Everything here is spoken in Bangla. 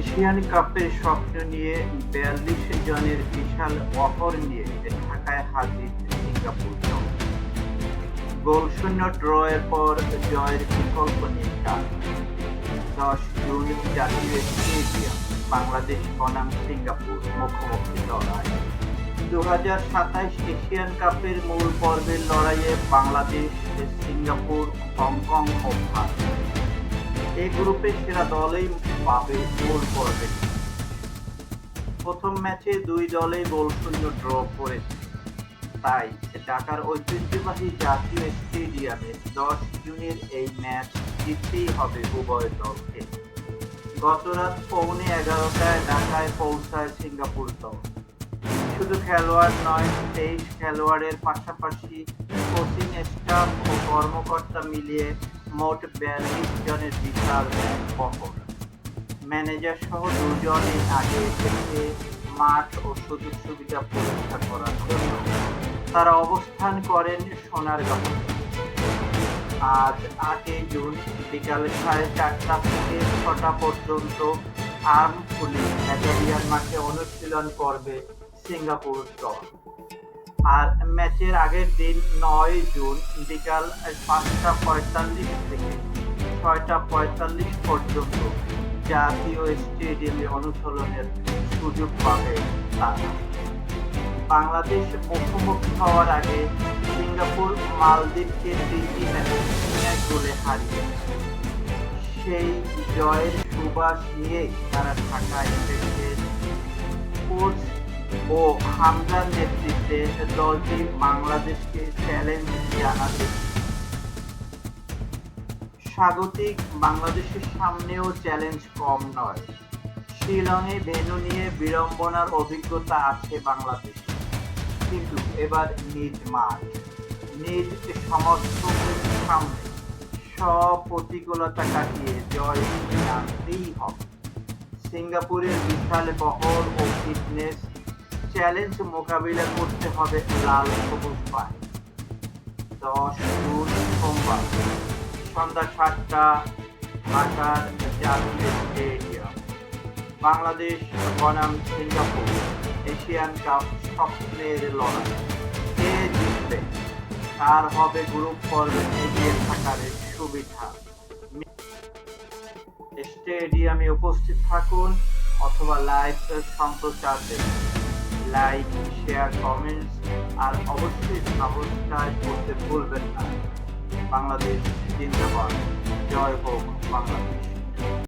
এশিয়ান কাপের স্বপ্ন নিয়ে বিয়াল্লিশ জনের বিশাল বহর নিয়ে ঢাকায় হাজির সিঙ্গাপুর দল। গোলশূন্য ড্রয়ের পর জয়ের বিকল্প নেই কার দশ জুন জাতীয় স্টেডিয়াম, বাংলাদেশ বনাম সিঙ্গাপুর মুখোমুখি লড়াই। দু হাজার সাতাইশ এশিয়ান কাপের মূল পর্বের লড়াইয়ে বাংলাদেশ, সিঙ্গাপুর, হংকং ও ভারত। এই গ্রুপের সেরা দলেই পাবে মূল পর্বে প্রথম ম্যাচে দুই দলেই গোল শূন্য ড্র করেছে। তাই ঢাকার ঐতিহ্যবাহী জাতীয় স্টেডিয়ামে দশ জুনের এই ম্যাচ জিততেই হবে উভয় দলকে। গত রাত পৌনে এগারোটায় ঢাকায় পৌঁছায় সিঙ্গাপুর দল। শুধু খেলোয়াড় নয়, তেইশ খেলোয়াড়ের পাশাপাশি কোচিং স্টাফ ও কর্মকর্তা মিলিয়ে মোট বিয়াল্লিশ জনের বিশাল বহর। ম্যানেজার সহ দুজনই আগে এসেছে মাঠ ও সুযোগ সুবিধা পরীক্ষা করার জন্য। তারা অবস্থান করেন সোনারগাঁও। আজ আটই জুন বিকাল সাড়ে চারটা থেকে ছটা পর্যন্ত আর্ম পুলিশ ব্যাটালিয়ান মাঠে অনুশীলন করবে সিঙ্গাপুর দল। আর ম্যাচের আগের দিন নয় জুন বিকাল পাঁচটা পঁয়তাল্লিশ থেকে ছয়টা পঁয়তাল্লিশ পর্যন্ত জাতীয় স্টেডিয়ামে অনুশীলনের সুযোগ পাবে তারা। বাংলাদেশ মুখোমুখি হওয়ার আগে সিঙ্গাপুর মালদ্বীপকে তিনটি ম্যাচে এক গোলে হারিয়ে সেই জয়ের সুবাস নিয়েই তারা ঢাকায় ও হামজার নেতৃত্বে দলটি বাংলাদেশকে চ্যালেঞ্জ জানাতে স্বাগতিক, বাংলাদেশের সামনেও চ্যালেঞ্জ কম নয়। শিলংয়ে ভেন্যু নিয়ে বিড়ম্বনার অভিজ্ঞতা আছে বাংলাদেশ। কিন্তু এবার নিজ মাঠ, নিজ সমর্থকের সামনে সব প্রতিকূলতা কাটিয়ে জয় আনতেই হবে। সিঙ্গাপুরের বিশাল বহর ও ফিটনেস চ্যালেঞ্জ মোকাবিলা করতে হবে লাল সবুজ পায়ে। দশ জুন সোমবার, সন্ধ্যা সাতটা, ঢাকার স্টেডিয়াম। বাংলাদেশ, বনাম, সিঙ্গাপুর, এশিয়ান কাপ স্বপ্নের লড়াই। কে জিতবে? কার হবে গ্রুপ পর্বে এগিয়ে থাকার সুবিধা? স্টেডিয়ামে উপস্থিত থাকুন অথবা লাইভ সম্প্রচার দেখুন। লাইক শেয়ার কমেন্টস আর অবশ্যই সাবস্ক্রাইব করতে ভুলবেন না। বাংলাদেশ জিন্দাবাদ। জয় হোক বাংলাদেশ।